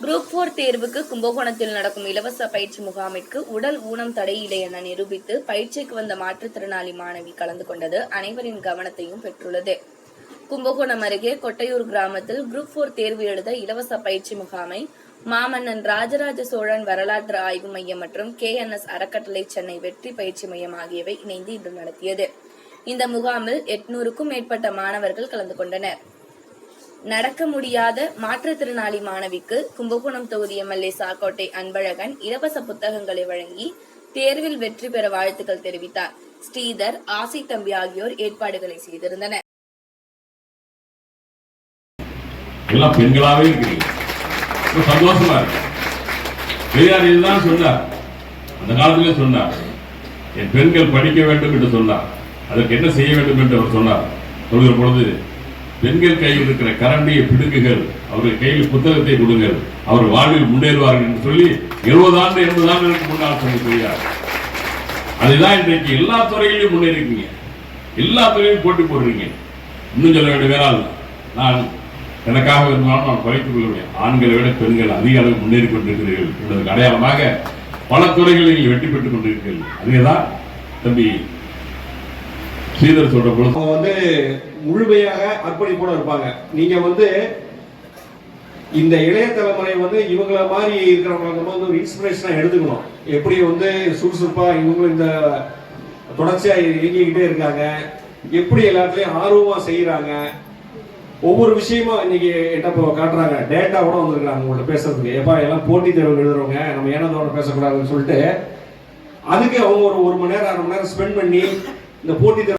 Group four தேர்வுக்கு கும்பகோணத்தில் நடக்கும் இலவச பயிற்சி முகாமிற்கு உடல் ஊனம் தடையில்லை என நிரூபித்து பயிற்சிக்கு வந்த மாற்றுத்திறனாளி மாணவி கலந்து கொண்டது அனைவரின் கவனத்தையும் பெற்றுள்ளது. கும்பகோணம் அருகே கொட்டையூர் கிராமத்தில் குரூப் போர் தேர்வு எழுத இலவச பயிற்சி முகாமை மாமன்னன் ராஜராஜ சோழன் வரலாற்று ஆய்வு மையம் மற்றும் கே அறக்கட்டளை சென்னை வெற்றி பயிற்சி மையம் ஆகியவை இணைந்து இன்று நடத்தியது. இந்த முகாமில் எட்நூறுக்கும் மேற்பட்ட மாணவர்கள் கலந்து கொண்டனர். நடக்க முடியாத மாற்றுத்திறனாளி மாணவிக்கு கும்பகோணம் தொகுதி எம்எல்ஏ சாக்கோட்டை அன்பழகன் இலவச புத்தகங்களை வழங்கி தேர்வில் வெற்றி பெற வாழ்த்துக்கள் தெரிவித்தார். ஸ்ரீதர் ஆசை தம்பி ஆகியோர் ஏற்பாடுகளை செய்திருந்தனர். எல்லாம் பெண்களாவே இருக்கிறீங்க. சந்தோஷமா இருக்கு. பெரியார் இதுதான் சொன்னார். அந்த காலத்திலே சொன்னார். என் பெண்கள் படிக்க வேண்டும் என்று சொன்னார். அதற்கு என்ன செய்ய வேண்டும் என்று அவர் சொன்னார். சொல்கிற பொழுது பெண்கள் கையில் இருக்கிற கரண்டியை பிடுங்குகள் அவர்கள் கையில் புத்தகத்தை கொடுங்கள். அவர் வாழ்வில் முன்னேறுவார்கள் என்று சொல்லி எழுபது ஆண்டு எண்பது ஆண்டுகளுக்கு முன்னால் சொல்லி பெரியார் அதுதான் இன்றைக்கு எல்லா துறையிலும் முன்னேறிக்கீங்க எல்லா துறையிலும் போட்டி போடுறீங்க. இன்னும் சொல்ல வேண்டும் வேறால் நான் எனக்காக இருந்தாலும் நான் குறைத்துக் கொள்வேன் ஆண்களை விட பெண்கள் அதிக அளவு முன்னேறி கொண்டிருக்கிறீர்கள் என்பதற்கு அடையாளமாக பல துறைகளில் வெற்றி பெற்றுக் கொண்டிருக்கிறீர்கள். அதேதான் தம்பி ஸ்ரீதர் சொல்ற போல அவங்க வந்து முழுமையாக அர்ப்பணிப்போட இருப்பாங்க. நீங்க வந்து இந்த இளைய தலைமுறை வந்து இவங்கள மாதிரி இருக்கிறவங்க நம்ம வந்து ஒரு இன்ஸ்பிரேஷனாக எடுத்துக்கணும். எப்படி வந்து சுறுசுறுப்பாக இவங்களும் இந்த தொடர்ச்சியாக இயங்கிக்கிட்டே இருக்காங்க. எப்படி எல்லாத்துலேயும் ஆர்வமாக செய்யறாங்க ஒவ்வொரு விஷயமும் இன்னைக்கு என்ன இப்போ காட்டுறாங்க. டேட்டா கூட வந்திருக்காங்க உங்கள்ட்ட பேசுறதுக்கு. எப்பா எல்லாம் போட்டி தேர்வு எழுதுறவங்க நம்ம ஏனதோட பேசக்கூடாதுன்னு சொல்லிட்டு அதுக்கு அவங்க ஒரு ஒரு மணி நேரம் அரை மணி நேரம் ஸ்பெண்ட் பண்ணி இந்த போட்டி தேர்வு